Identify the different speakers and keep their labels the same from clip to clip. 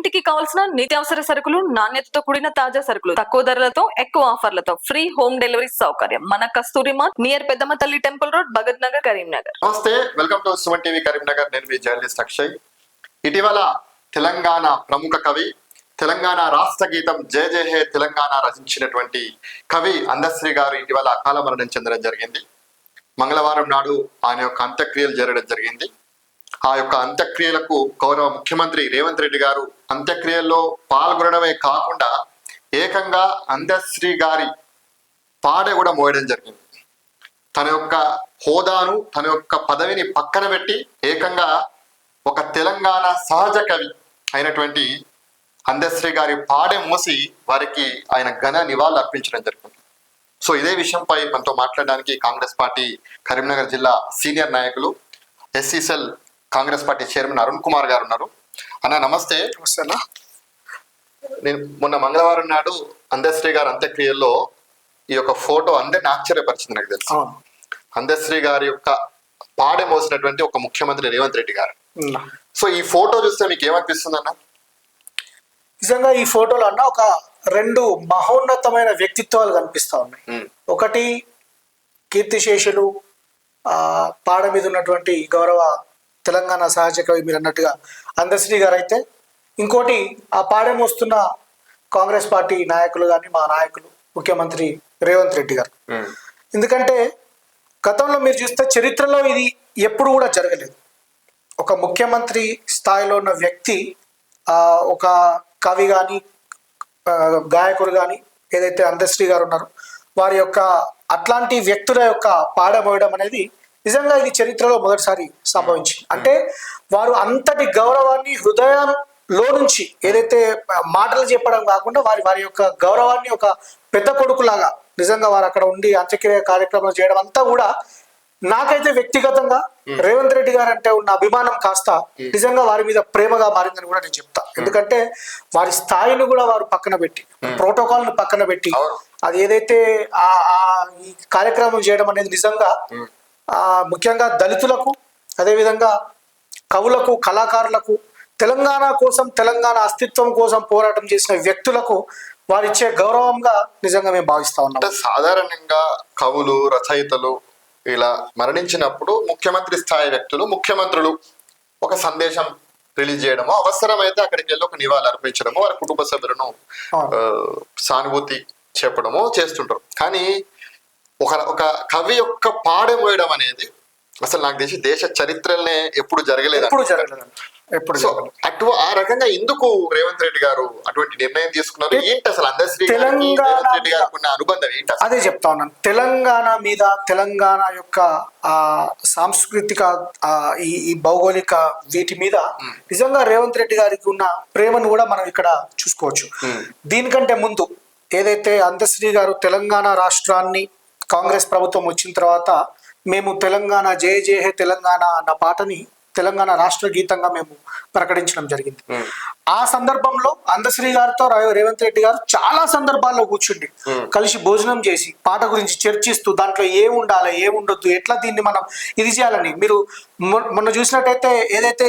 Speaker 1: ఇంటికి కావాల్సిన నిత్యావసర సరుకులు నాణ్యతతో కూడిన తాజా సరుకులు తక్కువ ధరలతో ఎక్కువ ఆఫర్లతో ఫ్రీ హోమ్ డెలివరీ సౌకర్యం. మన కస్తూరి mart near Peddamma Thalli temple road Bhagat Nagar Karimnagar.
Speaker 2: నమస్తే welcome to Suman TV Karimnagar. నేను మీ జర్నలిస్ట్ అక్షయ్. ఇటీవల తెలంగాణ ప్రముఖ కవి తెలంగాణ రాష్ట్ర గీతం జయ జయ హే తెలంగాణ రచించినటువంటి కవి అందశ్రీ గారు ఇటీవల అకాల మరణం చెందడం జరిగింది. మంగళవారం నాడు ఆయన యొక్క అంత్యక్రియలు జరగడం జరిగింది. ఆ యొక్క అంత్యక్రియలకు గౌరవ ముఖ్యమంత్రి రేవంత్ రెడ్డి గారు అంత్యక్రియల్లో పాల్గొనడమే కాకుండా ఏకంగా అందశ్రీ గారి పాడె కూడా మోయడం జరిగింది. తన యొక్క హోదాను తన యొక్క పదవిని పక్కన పెట్టి ఏకంగా ఒక తెలంగాణ సహజ కవి అయినటువంటి అందశ్రీ గారి పాడే మూసి వారికి ఆయన ఘన నివాళులు అర్పించడం జరిగింది సో ఇదే విషయంపై మనతో మాట్లాడడానికి కాంగ్రెస్ పార్టీ కరీంనగర్ జిల్లా సీనియర్ నాయకులు SC cell Congress party chairman Arun Kumar garu ఉన్నారు. అన్న నమస్తే. నేను మొన్న మంగళవారం నాడు అందశ్రీ గారి అంత్యక్రియల్లో ఈ యొక్క ఫోటో అందరిని ఆశ్చర్యపరిచింది నాకు తెలుసు. అందశ్రీ గారి యొక్క పాడె మోసినటువంటి ఒక ముఖ్యమంత్రి రేవంత్ రెడ్డి గారు. సో ఈ ఫోటో చూస్తే మీకు ఏమనిపిస్తుంది అన్న?
Speaker 3: నిజంగా ఈ ఫోటోలో అన్న ఒక రెండు మహోన్నతమైన వ్యక్తిత్వాలు కనిపిస్తా ఉన్నాయి. ఒకటి కీర్తిశేషులు ఆ పాడ మీద ఉన్నటువంటి గౌరవ తెలంగాణ సహజ కవి మీరు అన్నట్టుగా అందశ్రీ గారు అయితే ఇంకోటి ఆ పాడెం వస్తున్న కాంగ్రెస్ పార్టీ నాయకులు కానీ మా నాయకులు ముఖ్యమంత్రి రేవంత్ రెడ్డి గారు. ఎందుకంటే గతంలో మీరు చూస్తే చరిత్రలో ఇది ఎప్పుడు కూడా జరగలేదు. ఒక ముఖ్యమంత్రి స్థాయిలో ఉన్న వ్యక్తి ఆ, ఒక కవి కానీ గాయకుడు కానీ ఏదైతే అందశ్రీ గారు ఉన్నారో వారి యొక్క అట్లాంటి వ్యక్తుల యొక్క పాడమోయడం అనేది నిజంగా ఇది చరిత్రలో మొదటిసారి సంభవించింది. అంటే వారు అంతటి గౌరవాన్ని హృదయంలో నుంచి ఏదైతే మాటలు చెప్పడం కాకుండా వారి వారి యొక్క గౌరవాన్ని ఒక పెద్ద కొడుకులాగా నిజంగా వారు అక్కడ ఉండి అంత్యక్రియ కార్యక్రమాలు చేయడం అంతా కూడా నాకైతే వ్యక్తిగతంగా రేవంత్ రెడ్డి గారు అంటే ఉన్న అభిమానం కాస్త నిజంగా వారి మీద ప్రేమగా మారిందని కూడా నేను చెప్తా. ఎందుకంటే వారి స్థాయిని కూడా వారు పక్కన పెట్టి ప్రోటోకాల్ను పక్కన పెట్టి. అది ఏదైతే ఆ ఆ ఈ కార్యక్రమం చేయడం అనేది నిజంగా ముఖ్యంగా దళితులకు అదేవిధంగా కవులకు కళాకారులకు తెలంగాణ కోసం తెలంగాణ అస్తిత్వం కోసం పోరాటం చేసిన వ్యక్తులకు వారిచ్చే గౌరవంగా నిజంగా మేము భావిస్తా ఉన్నాం.
Speaker 2: అంటే సాధారణంగా కవులు రచయితలు ఇలా మరణించినప్పుడు ముఖ్యమంత్రి స్థాయి వ్యక్తులు ముఖ్యమంత్రులు ఒక సందేశం రిలీజ్ చేయడము అవసరమైతే అక్కడికి వెళ్ళి ఒక నివాళులు అర్పించడము వారి కుటుంబ సభ్యులను సానుభూతి చెప్పడము చేస్తుంటారు. కానీ ఒక ఒక కవి యొక్క పాడె మోయడం అనేది అసలు నాకు తెలిసి దేశ చరిత్రలనే ఎప్పుడు జరగలేదు
Speaker 3: ఎప్పుడు జరగలేదు ఎప్పుడు
Speaker 2: అటు ఆ రకంగా ఎందుకు రేవంత్ రెడ్డి గారు అటువంటి నిర్ణయం తీసుకున్నారు? ఏంటి అసలు అందశ్రీ రేవంత్ రెడ్డి గారికి ఉన్న అనుబంధం ఏంటి
Speaker 3: అదే చెప్తా ఉన్నాను. తెలంగాణ మీద తెలంగాణ యొక్క ఆ సాంస్కృతిక ఈ భౌగోళిక వీటి మీద నిజంగా రేవంత్ రెడ్డి గారికి ఉన్న ప్రేమను కూడా మనం ఇక్కడ చూసుకోవచ్చు. దీనికంటే ముందు ఏదైతే అందశ్రీ గారు తెలంగాణ రాష్ట్రాన్ని కాంగ్రెస్ ప్రభుత్వం వచ్చిన తర్వాత మేము తెలంగాణ జయ జయ హే తెలంగాణ అన్న పాటని తెలంగాణ రాష్ట్ర గీతంగా మేము ప్రకటించడం జరిగింది. ఆ సందర్భంలో అందశ్రీ గారితో రేవంత్ రెడ్డి గారు చాలా సందర్భాల్లో కూర్చుండి. కలిసి భోజనం చేసి పాట గురించి చర్చిస్తూ దాంట్లో ఏం ఉండాలి ఏం ఉండొద్దు ఎట్లా దీన్ని మనం ఇది చేయాలని మీరు మొన్న చూసినట్టయితే ఏదైతే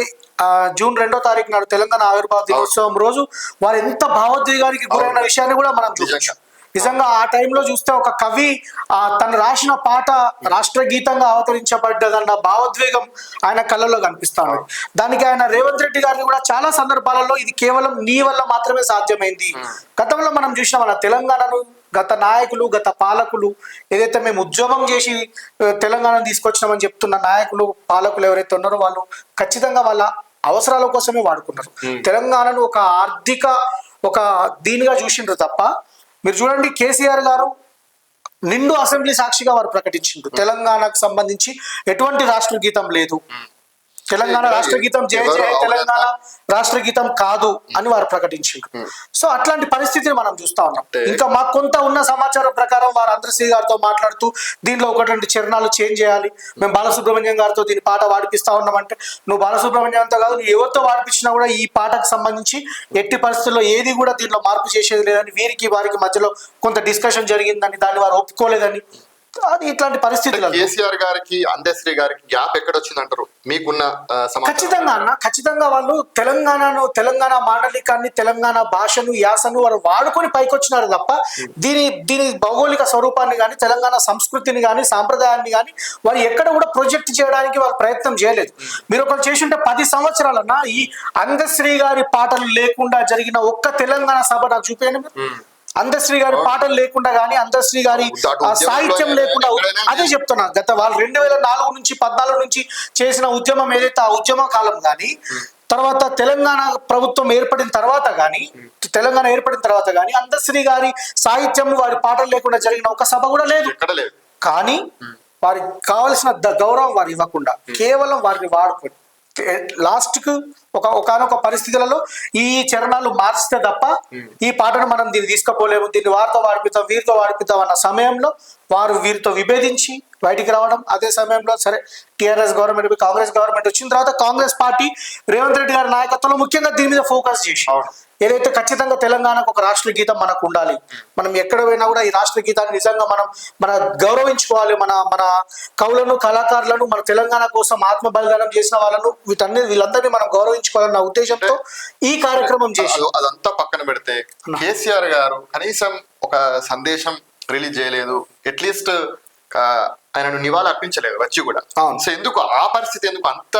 Speaker 3: జూన్ రెండో తారీఖు నాడు తెలంగాణ ఆవిర్భావ దినోత్సవం రోజు వారు ఎంత భావోద్వేగానికి గురైన. విషయాన్ని కూడా మనం చూడొచ్చు
Speaker 2: నిజంగా.
Speaker 3: ఆ టైంలో చూస్తే ఒక కవి ఆ తను రాసిన పాట రాష్ట్ర గీతంగా అవతరించబడ్డదన్న భావోద్వేగం ఆయన కళ్ళలో కనిపిస్తా ఉంది దానికి ఆయన రేవంత్ రెడ్డి గారిని కూడా చాలా సందర్భాలలో ఇది కేవలం నీ వల్ల మాత్రమే సాధ్యమైంది. గతంలో మనం చూసినాం మన తెలంగాణను గత నాయకులు గత పాలకులు ఏదైతే మేము ఉద్యమం చేసి ఆ, తెలంగాణ తీసుకొచ్చినామని చెప్తున్న నాయకులు పాలకులు ఎవరైతే ఉన్నారో వాళ్ళు ఖచ్చితంగా వాళ్ళ అవసరాల కోసమే వాడుకున్నారు. తెలంగాణను ఒక ఆర్థిక ఒక దీనిగా చూసిండ్రు తప్ప మీరు చూడండి కేసీఆర్ గారు నిండు అసెంబ్లీ సాక్షిగా వారు ప్రకటించిండ్రు తెలంగాణకు సంబంధించి ఎటువంటి రాష్ట్ర గీతం లేదు. తెలంగాణ రాష్ట్ర గీతం జయ జయ? తెలంగాణ రాష్ట్ర గీతం కాదు అని వారు ప్రకటించిండ్రు. సో అట్లాంటి పరిస్థితిని మనం చూస్తా ఉన్నాం. ఇంకా మాకు కొంత ఉన్న సమాచారం ప్రకారం వారు అందశ్రీ గారితో మాట్లాడుతూ దీనిలో ఒకటి చరణాలు చేంజ్ చేయాలి. మేము బాలసుబ్రహ్మణ్యం గారితో దీని పాట వాడిపిస్తా ఉన్నామంటే నువ్వు బాలసుబ్రహ్మణ్యంతో కాదు నువ్వు ఎవరితో వాడిపించినా కూడా ఈ పాటకు సంబంధించి ఎట్టి పరిస్థితుల్లో ఏది కూడా దీనిలో మార్పు చేసేది లేదని వీరికి వారికి మధ్యలో కొంత డిస్కషన్ జరిగిందని దాన్ని వారు ఒప్పుకోలేదని అది ఇట్లాంటి పరిస్థితులు
Speaker 2: కేసీఆర్ గారికి అందశ్రీ గారికి గ్యాప్ ఎక్కడ వచ్చిందంటారు మీకున్న
Speaker 3: ఖచ్చితంగా అన్న ఖచ్చితంగా వాళ్ళు తెలంగాణను తెలంగాణ మాండలికాన్ని తెలంగాణ భాషను యాసను వారు వాడుకొని పైకొచ్చినారు తప్ప దీని దీని భౌగోళిక స్వరూపాన్ని కానీ తెలంగాణ సంస్కృతిని కానీ సాంప్రదాయాన్ని కానీ వారు ఎక్కడ కూడా ప్రొజెక్ట్ చేయడానికి వాళ్ళు ప్రయత్నం చేయలేదు. మీరు ఒకరు చేసి ఉంటే పది సంవత్సరాలన్నా ఈ అందశ్రీ గారి పాటలు లేకుండా జరిగిన ఒక్క తెలంగాణ సభ నాకు చూపించండి. మీరు. అందశ్రీ గారి పాటలు లేకుండా కానీ అందశ్రీ గారి సాహిత్యం లేకుండా అదే చెప్తున్నా గత వాళ్ళు రెండు వేల నాలుగు నుంచి పద్నాలుగు నుంచి చేసిన ఉద్యమం ఏదైతే ఆ ఉద్యమ కాలం కానీ తర్వాత తెలంగాణ ప్రభుత్వం ఏర్పడిన తర్వాత కానీ తెలంగాణ ఏర్పడిన తర్వాత కానీ అందశ్రీ గారి సాహిత్యం వారి పాటలు లేకుండా జరిగిన ఒక సభ కూడా లేదు. కానీ వారికి కావలసిన గౌరవం వారు ఇవ్వకుండా కేవలం వారిని వాడుకొని లాస్ట్కు ఒక ఒకనొక పరిస్థితులలో ఈ చరణాలు మార్చితే తప్ప ఈ పాటను మనం దీన్ని తీసుకుపోలేము. దీన్ని వారితో వాడిపిద్దాం వీరితో వాడిపిద్దాం అన్న సమయంలో వారు వీరితో విభేదించి బయటికి రావడం అదే సమయంలో సరే టిఆర్ఎస్ గవర్నమెంట్ కాంగ్రెస్ గవర్నమెంట్ వచ్చిన తర్వాత కాంగ్రెస్ పార్టీ రేవంత్ రెడ్డి గారి నాయకత్వంలో ముఖ్యంగా దీని మీద ఫోకస్ చేసి. ఏదైతే ఖచ్చితంగా తెలంగాణకు ఒక రాష్ట్ర గీతం మనకు ఉండాలి మనం ఎక్కడ పోయినా కూడా ఈ రాష్ట్ర గీతాన్ని నిజంగా మనం మన గౌరవించుకోవాలి మన మన కవులను కళాకారులను మన తెలంగాణ కోసం ఆత్మ బలిదానం చేసిన వాళ్ళను వీటన్ని వీళ్ళందరినీ మనం గౌరవించుకోవాలన్న ఉద్దేశంతో ఈ కార్యక్రమం చేసి
Speaker 2: అదో- అదంతా పక్కన పెడితే కేసీఆర్ గారు కనీసం ఒక సందేశం రిలీజ్ చేయలేదు అట్లీస్ట్ ఆయనను నివాళి అర్పించలేదు వచ్చి కూడా. సో ఎందుకు ఆ పరిస్థితి ఎందుకు అంత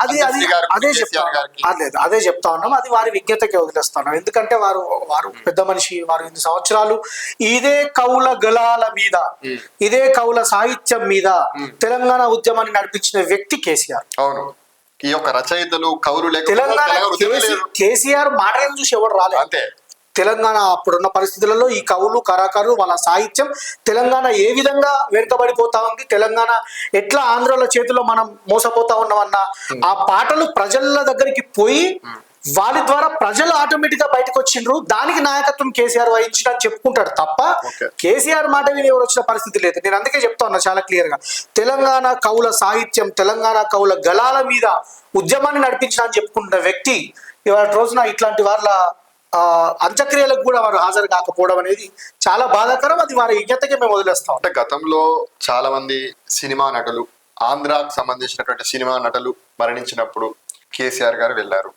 Speaker 3: అది- చెప్తా
Speaker 2: గారికి.
Speaker 3: అదే చెప్తా ఉన్నాం. అది వారి విజ్ఞతకి వదిలేస్తున్నాం ఎందుకంటే వారు వారు పెద్ద మనిషి వారు ఇన్ని సంవత్సరాలు? ఇదే కవుల గలాల మీద ఇదే కవుల సాహిత్యం మీద తెలంగాణ ఉద్యమాన్ని నడిపించిన వ్యక్తి కేసీఆర్.
Speaker 2: అవును. ఈ యొక్క రచయితలు కవులు లేకపోతే
Speaker 3: తెలంగాణ
Speaker 2: లేదు.
Speaker 3: కేసీఆర్ మాటలను చూసి ఎవరు రాలేదు.
Speaker 2: అంతే.
Speaker 3: తెలంగాణ అప్పుడున్న పరిస్థితులలో ఈ కవులు కళాకారులు వాళ్ళ సాహిత్యం తెలంగాణ ఏ విధంగా వెనుకబడిపోతా ఉంది? తెలంగాణ ఎట్లా ఆంధ్రుల చేతిలో మనం మోసపోతా ఉన్నామన్న ఆ పాటలు ప్రజల దగ్గరికి పోయి వారి ద్వారా ప్రజలు ఆటోమేటిక్గా బయటకు వచ్చిండ్రు. దానికి నాయకత్వం కేసీఆర్ వహించిన చెప్పుకుంటాడు తప్ప. కేసీఆర్ మాట విని ఎవరు వచ్చిన పరిస్థితి లేదు. నేను అందుకే చెప్తా ఉన్నా చాలా క్లియర్గా తెలంగాణ కవుల సాహిత్యం తెలంగాణ కవుల గలాల మీద ఉద్యమాన్ని నడిపించిన అని చెప్పుకుంటున్న వ్యక్తి ఇవాళ రోజున ఇట్లాంటి వాళ్ళ అంత్యక్రియలకు కూడా వారు హాజరు కాకపోవడం అనేది చాలా బాధాకరం. అది వారి విజ్ఞతకి మేము వదిలేస్తాం.
Speaker 2: అంటే గతంలో చాలా మంది సినిమా నటులు ఆంధ్రాకు సంబంధించినటువంటి సినిమా నటులు మరణించినప్పుడు కేసీఆర్ గారు వెళ్ళారు.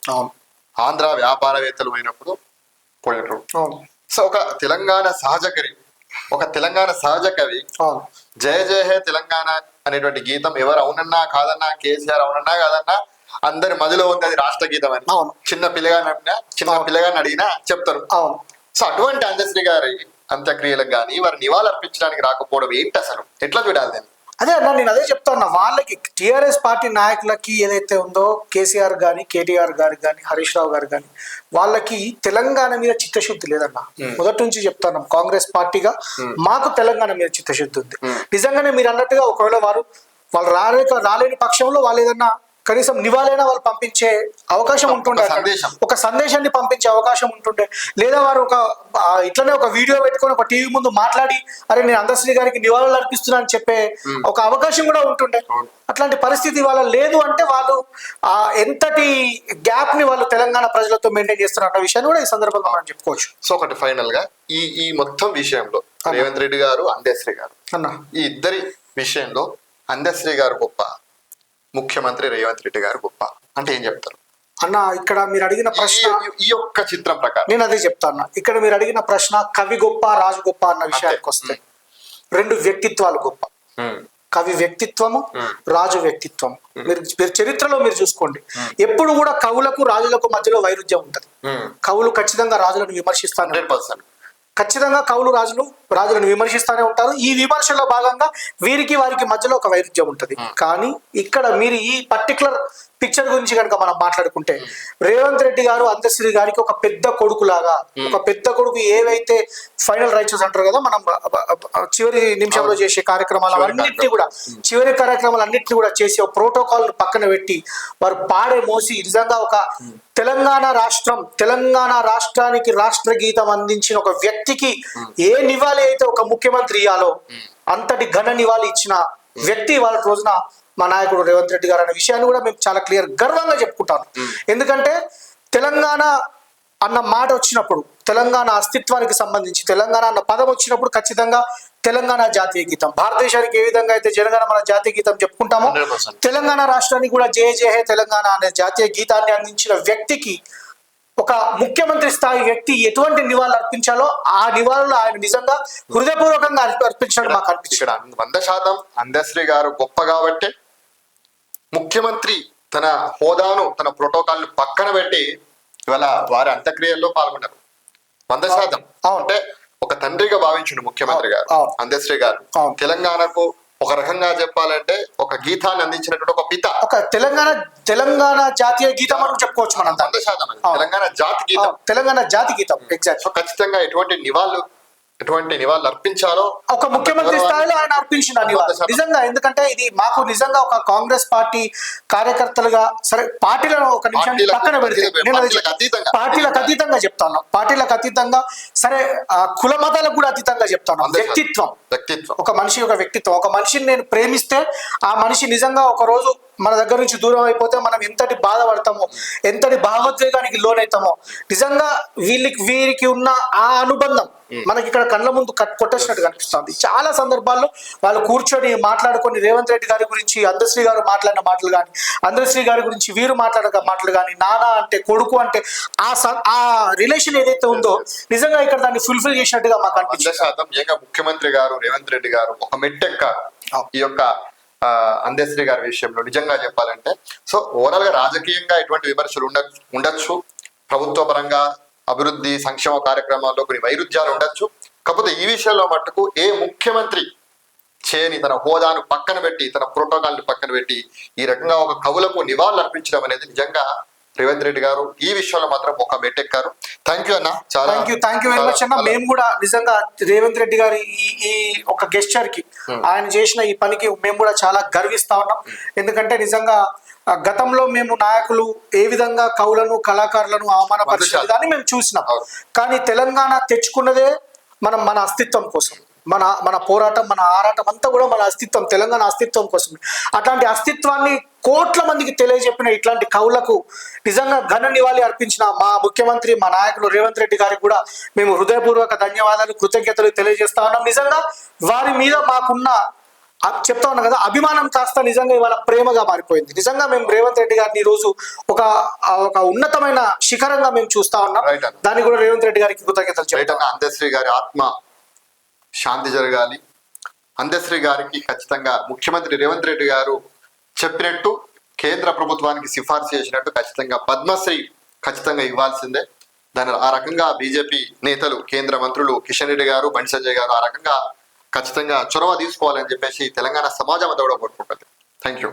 Speaker 2: ఆంధ్ర వ్యాపారవేత్తలు అయినప్పుడు పోయినరు సో ఒక తెలంగాణ సహజ కవి ఒక తెలంగాణ సహజ కవి జయ జయ హే తెలంగాణ అనేటువంటి గీతం ఎవరు అవునన్నా కాదన్నా కేసీఆర్ అవునన్నా కాదన్నా అందరి మదిలో ఉంది అది రాష్ట్ర గీతం అని.
Speaker 3: అవును.
Speaker 2: చిన్న పిల్లగాని అడిగినా చిన్న పిల్లగాని అడిగినా చెప్తారు.
Speaker 3: అవును.
Speaker 2: సో అటువంటి అందశ్రీ గారి అంత్యక్రియలకు కానీ వారు నివాళులు అర్పించడానికి రాకపోవడం ఏంటి అసలు? ఎట్లా చూడాలి దాన్ని?
Speaker 3: అదే అన్న నేను అదే చెప్తా ఉన్నా. వాళ్ళకి టిఆర్ఎస్ పార్టీ నాయకులకి ఏదైతే ఉందో కేసీఆర్ గాని కేటీఆర్ గారు కానీ హరీష్ రావు గారు కానీ వాళ్ళకి తెలంగాణ మీద చిత్తశుద్ధి లేదన్న. మొదటి నుంచి చెప్తున్నాం కాంగ్రెస్ పార్టీగా మాకు తెలంగాణ మీద చిత్తశుద్ధి ఉంది. నిజంగానే మీరు అన్నట్టుగా ఒకవేళ వారు వాళ్ళు రాలేక రాలేని పక్షంలో వాళ్ళు ఏదన్నా కనీసం నివాళైనా వాళ్ళు పంపించే అవకాశం ఉంటుండే
Speaker 2: ఒక
Speaker 3: అక్కడ.
Speaker 2: సందేశం.
Speaker 3: ఒక సందేశాన్ని పంపించే అవకాశం ఉంటుండే. లేదా వారు ఒక ఇట్లనే ఒక వీడియో పెట్టుకొని ఒక టీవీ ముందు మాట్లాడి అరే నేను అందశ్రీ గారికి నివాళులు అర్పిస్తున్నా అని చెప్పే ఒక అవకాశం కూడా ఉంటుండే. అట్లాంటి పరిస్థితి వాళ్ళ లేదు అంటే వాళ్ళు ఆ ఎంతటి గ్యాప్ని వాళ్ళు తెలంగాణ ప్రజలతో మెయింటైన్ చేస్తున్నారు అన్న విషయాన్ని కూడా ఈ సందర్భంగా మనం చెప్పుకోవచ్చు.
Speaker 2: సో ఒకటి ఫైనల్గా ఈ ఈ మొత్తం విషయంలో రేవంత్ రెడ్డి గారు అందశ్రీ గారు
Speaker 3: అన్న.
Speaker 2: ఈ ఇద్దరి విషయంలో అందశ్రీ గారు గొప్ప ముఖ్యమంత్రి రేవంత్ రెడ్డి గారు గొప్ప. అంటే ఏం చెప్తారు?
Speaker 3: అన్న ఇక్కడ మీరు అడిగిన ప్రశ్న
Speaker 2: ఈ- యొక్క చిత్రం ప్రకారం.
Speaker 3: నేను అదే చెప్తాను ఇక్కడ మీరు అడిగిన ప్రశ్న కవి గొప్ప రాజు గొప్ప అన్న విషయానికి వస్తే రెండు వ్యక్తిత్వాలు గొప్ప. కవి వ్యక్తిత్వము రాజు వ్యక్తిత్వం మీరు మీరు చరిత్రలో మీరు చూసుకోండి. ఎప్పుడు కూడా కవులకు రాజులకు మధ్యలో వైరుధ్యం ఉంటది. కవులు ఖచ్చితంగా రాజులను విమర్శిస్తాను ఖచ్చితంగా కవులు రాజులు రాజులను విమర్శిస్తానే ఉంటారు. ఈ విమర్శలో భాగంగా వీరికి వారికి మధ్యలో ఒక వైరుధ్యం ఉంటది. కానీ ఇక్కడ మీరు ఈ పర్టికులర్ పిక్చర్ గురించి కనుక మనం మాట్లాడుకుంటే రేవంత్ రెడ్డి గారు అందశ్రీ గారికి ఒక పెద్ద కొడుకు లాగా ఒక పెద్ద కొడుకు ఏవైతే ఫైనల్ రైట్స్ అంటారు కదా మనం చివరి నిమిషంలో చేసే కార్యక్రమాలు అన్నింటినీ కూడా చివరి కార్యక్రమాలు అన్నింటినీ కూడా చేసి ఒక ప్రోటోకాల్ పక్కన పెట్టి వారు పాడే మోసి నిజంగా ఒక తెలంగాణ రాష్ట్రం తెలంగాణ రాష్ట్రానికి రాష్ట్ర గీతం అందించిన ఒక వ్యక్తికి ఏ నివాళి అయితే ఒక ముఖ్యమంత్రి ఇయ్యాలో అంతటి ఘన నివాళి ఇచ్చిన వ్యక్తి వాళ్ళ రోజున మా నాయకుడు రేవంత్ రెడ్డి గారు అనే విషయాన్ని కూడా మేము చాలా క్లియర్ గర్వంగా చెప్పుకుంటాను ఎందుకంటే తెలంగాణ అన్న మాట వచ్చినప్పుడు తెలంగాణ అస్తిత్వానికి సంబంధించి తెలంగాణ అన్న పదం వచ్చినప్పుడు ఖచ్చితంగా తెలంగాణ జాతీయ గీతం భారతదేశానికి ఏ విధంగా అయితే జనగణ మన జాతీయ గీతం చెప్పుకుంటామో
Speaker 2: 100%.
Speaker 3: తెలంగాణ రాష్ట్రానికి కూడా జయ జయ హే తెలంగాణ అనే జాతీయ గీతాన్ని అందించిన వ్యక్తికి ఒక ముఖ్యమంత్రి స్థాయి వ్యక్తి ఎటువంటి నివాళులు అర్పించాలో ఆ నివాళులు ఆయన నిజంగా హృదయపూర్వకంగా అర్ప- అర్పించడం మాకు అనిపించింది.
Speaker 2: ఇక్కడ వంద శాతం అందశ్రీ గారు గొప్ప కాబట్టి ముఖ్యమంత్రి తన హోదాను తన ప్రోటోకాల్ను పక్కన పెట్టి ఇవాళ వారి అంత్యక్రియల్లో పాల్గొన్నారు. వంద శాతం. అంటే ఒక తండ్రిగా భావించిండు ముఖ్యమంత్రి గారు. అందశ్రీ గారు. తెలంగాణకు ఒక రకంగా చెప్పాలంటే ఒక గీతాన్ని అందించినటువంటి ఒక పిత.
Speaker 3: ఒక తెలంగాణ తెలంగాణ జాతీయ గీతం అని చెప్పుకోవచ్చు మనం
Speaker 2: వంద శాతం. తెలంగాణ జాతి గీతం.
Speaker 3: తెలంగాణ జాతి గీతం ఎగ్జాక్ట్
Speaker 2: సో ఖచ్చితంగా ఎటువంటి నివాళులు ఎటువంటి నివాళులు అర్పించాలో
Speaker 3: ఒక ముఖ్యమంత్రి స్థాయిలో ఆయన అర్పించిన. నిజంగా ఎందుకంటే ఇది మాకు నిజంగా ఒక కాంగ్రెస్ పార్టీ కార్యకర్తలుగా సరే పార్టీలను ఒక నిమిషం పక్కన పెడితే
Speaker 2: పార్టీలకు అతీతంగా.
Speaker 3: చెప్తాను పార్టీలకు అతీతంగా సరే ఆ కుల మతాలకు కూడా అతీతంగా చెప్తాను. వ్యక్తిత్వం
Speaker 2: వ్యక్తిత్వం
Speaker 3: ఒక మనిషి యొక్క వ్యక్తిత్వం ఒక మనిషిని నేను ప్రేమిస్తే ఆ మనిషి నిజంగా ఒక రోజు మన దగ్గర నుంచి దూరం అయిపోతే మనం ఎంతటి బాధపడతామో ఎంతటి భావోద్వేగానికి లోనైతామో. నిజంగా వీళ్ళకి వీరికి ఉన్న ఆ అనుబంధం మనకి ఇక్కడ కళ్ళ ముందు కట్ కొట్టేసినట్టు కనిపిస్తుంది. చాలా సందర్భాల్లో వాళ్ళు కూర్చొని మాట్లాడుకొని రేవంత్ రెడ్డి గారి గురించి అందశ్రీ గారు మాట్లాడిన మాటలు కానీ అందశ్రీ గారి గురించి వీరు మాట్లాడిన మాటలు కానీ నాన్న అంటే కొడుకు అంటే ఆ ఆ రిలేషన్ ఏదైతే ఉందో నిజంగా ఇక్కడ దాన్ని ఫుల్ఫిల్ చేసినట్టుగా మాకు
Speaker 2: ఏక ముఖ్యమంత్రి గారు రేవంత్ రెడ్డి గారు ఒక మెట్టెక్కారు
Speaker 3: అవును.
Speaker 2: ఈ యొక్క అందశ్రీ గారి విషయంలో నిజంగా చెప్పాలంటే సో ఓవరాల్గా రాజకీయంగా ఎటువంటి విమర్శలు ఉండ ఉండొచ్చు. ప్రభుత్వ పరంగా అభివృద్ధి సంక్షేమ కార్యక్రమాల్లో కొన్ని వైరుధ్యాలు ఉండొచ్చు. కాకపోతే ఈ విషయంలో మట్టుకు ఏ ముఖ్యమంత్రి చేయని తన హోదాను పక్కన పెట్టి తన ప్రోటోకాల్ని పక్కన పెట్టి ఈ రకంగా ఒక కవులకు నివాళులు అర్పించడం అనేది నిజంగా రేవంత్ రెడ్డి గారు ఈ విషయంలో మాత్రం ఒక మెట్టెక్కారు. థ్యాంక్ యూ అన్న. చాలా
Speaker 3: thank you thank you very much అన్న. మేము కూడా నిజంగా రేవంత్ రెడ్డి గారి ఈ ఈ ఒక గెస్చర్కి ఆయన చేసిన ఈ పనికి మేము కూడా చాలా గర్విస్తా ఉన్నాం. ఎందుకంటే నిజంగా గతంలో మేము నాయకులు ఏ విధంగా కవులను కళాకారులను అవమానపరిచేది దాన్ని మేము చూసినాం. కానీ తెలంగాణ తెచ్చుకున్నదే మనం మన అస్తిత్వం కోసం. మన మన పోరాటం మన ఆరాటం అంతా కూడా మన అస్తిత్వం తెలంగాణ అస్తిత్వం కోసం. అట్లాంటి అస్తిత్వాన్ని కోట్ల మందికి తెలియజెప్పిన ఇట్లాంటి కవులకు నిజంగా ఘన నివాళి అర్పించిన మా ముఖ్యమంత్రి మా నాయకులు రేవంత్ రెడ్డి గారికి కూడా మేము హృదయపూర్వక ధన్యవాదాలు కృతజ్ఞతలు తెలియజేస్తా ఉన్నాం. నిజంగా వారి మీద మాకున్న చెప్తా ఉన్నాం కదా అభిమానం కాస్త నిజంగా ఇవాళ ప్రేమగా మారిపోయింది. నిజంగా మేము రేవంత్ రెడ్డి గారిని ఈ రోజు ఒక ఒక ఉన్నతమైన శిఖరంగా మేము చూస్తా ఉన్నాం. దాన్ని కూడా రేవంత్ రెడ్డి గారికి కృతజ్ఞతలు
Speaker 2: అందశ్రీ గారి ఆత్మ శాంతి జరగాలి. అందశ్రీ గారికి ఖచ్చితంగా ముఖ్యమంత్రి రేవంత్ రెడ్డి గారు చెప్పినట్టు కేంద్ర ప్రభుత్వానికి సిఫార్సు చేసినట్టు ఖచ్చితంగా పద్మశ్రీ ఖచ్చితంగా ఇవ్వాల్సిందే. దాని ఆ రకంగా బీజేపీ నేతలు కేంద్ర మంత్రులు కిషన్ రెడ్డి గారు బండి సంజయ్ గారు ఆ రకంగా ఖచ్చితంగా చొరవ తీసుకోవాలని చెప్పేసి తెలంగాణ సమాజం అంతా కూడా కోరుకుంటుంది. Thank you